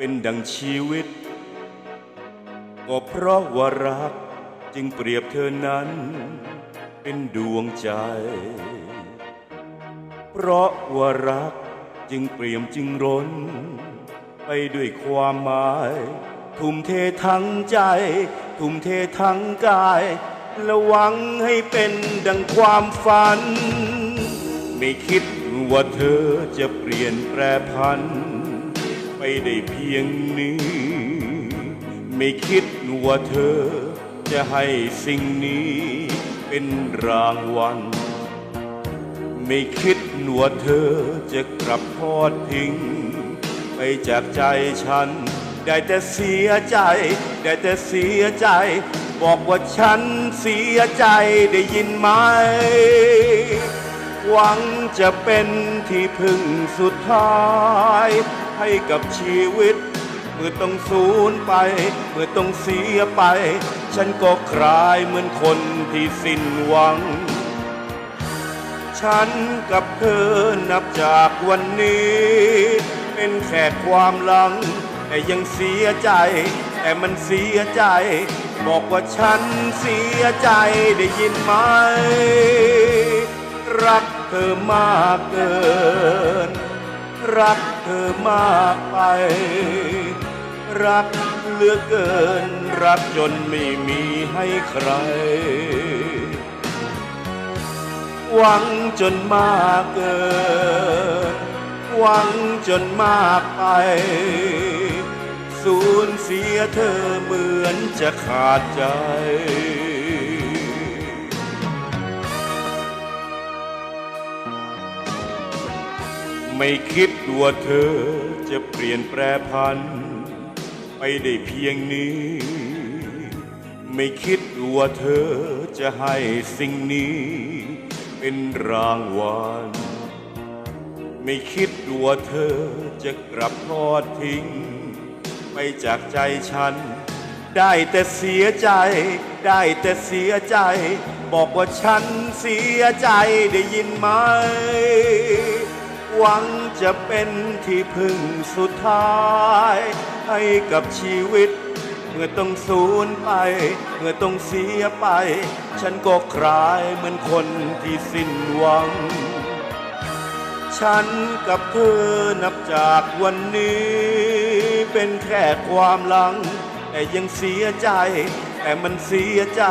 เป็นดังชีวิต ก็เพราะว่ารักจึงเปรียบเธอนั้น เป็นดวงใจ เพราะว่ารักจึงเปรียมจึงร้น ไปด้วยความหมาย ทุ่มเททั้งใจ ทุ่มเททั้งกาย และหวังให้เป็นดังความฝัน ไม่คิดว่าเธอจะเปลี่ยนแปรพัน ไปได้เพียงนี้ ไม่คิดว่าเธอจะให้สิ่งนี้เป็นรางวัล ไม่คิดว่าเธอจะกลับทอดทิ้ง ไปจากใจฉัน ได้แต่เสียใจ ได้แต่เสียใจ บอกว่าฉันเสียใจได้ยินไหมหวังจะเป็นที่พึ่งสุดท้าย ให้กับชีวิต เมื่อต้องสูญไป เมื่อต้องเสียไป ฉันก็คลายเหมือนคนที่สิ้นหวัง ฉันกับเธอนับจากวันนี้ เป็นแค่ความหลัง แต่ยังเสียใจ แต่มันเสียใจ บอกว่าฉันเสียใจได้ยินไหม รักเธอมากเกิน รัก ธอมากไป รักเหลือเกิน รักจนไม่มีให้ใคร หวังจนมากเกิน หวังจนมากไป สูญเสียเธอเหมือนจะขาดใจ ไม่คิดว่าเธอจะเปลี่ยนแปรพัน ไปได้เพียงนี้ ไม่คิดว่าเธอจะให้สิ่งนี้ เป็นรางวัลไม่คิดว่าเธอจะกลับทอดทิ้ง ไปจากใจฉัน ได้แต่เสียใจ ได้แต่เสียใจ บอกว่าฉันเสียใจได้ยินไหม หวังจะเป็นที่พึ่งสุดท้าย ให้กับชีวิต เมื่อต้องสูญไป เมื่อต้องเสียไป ฉันก็คลายเหมือนคนที่สิ้นหวัง ฉันกับเธอนับจากวันนี้ เป็นแค่ความหลัง แต่ยังเสียใจ แต่มันเสียใจ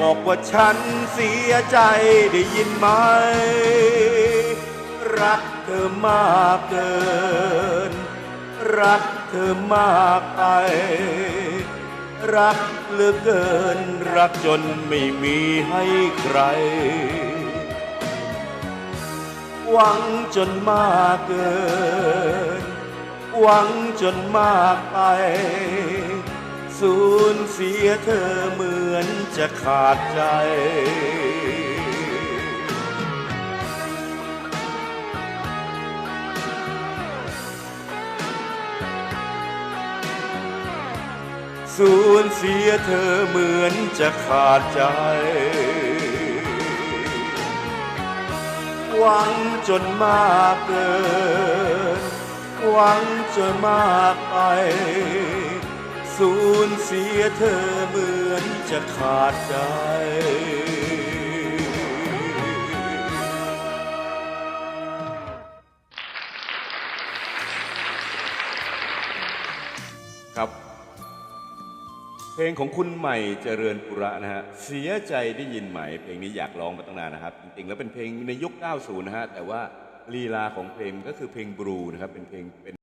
บอกว่าฉันเสียใจได้ยินไหม รักเธอมากเกิน รักเธอมากไป รักเหลือเกิน รักจนไม่มีให้ใคร หวังจนมากเกิน หวังจนมากไป สูญเสียเธอเหมือนจะขาดใจ สูญเสียเธอเหมือนจะขาดใจ หวังจนมากเกิน หวังจนมากไป สูญเสียเธอเหมือนจะขาดใจครับ เพลงของคุณใหม่เจริญปุระนะฮะเสียใจได้ยินไหมเพลงนี้อยากร้องมาตั้งนานนะครับ จริงๆแล้วเป็นเพลงในยุค 90 นะฮะแต่ว่าลีลาของเพลงก็คือเพลงบลูนะครับเป็นเพลงเป็น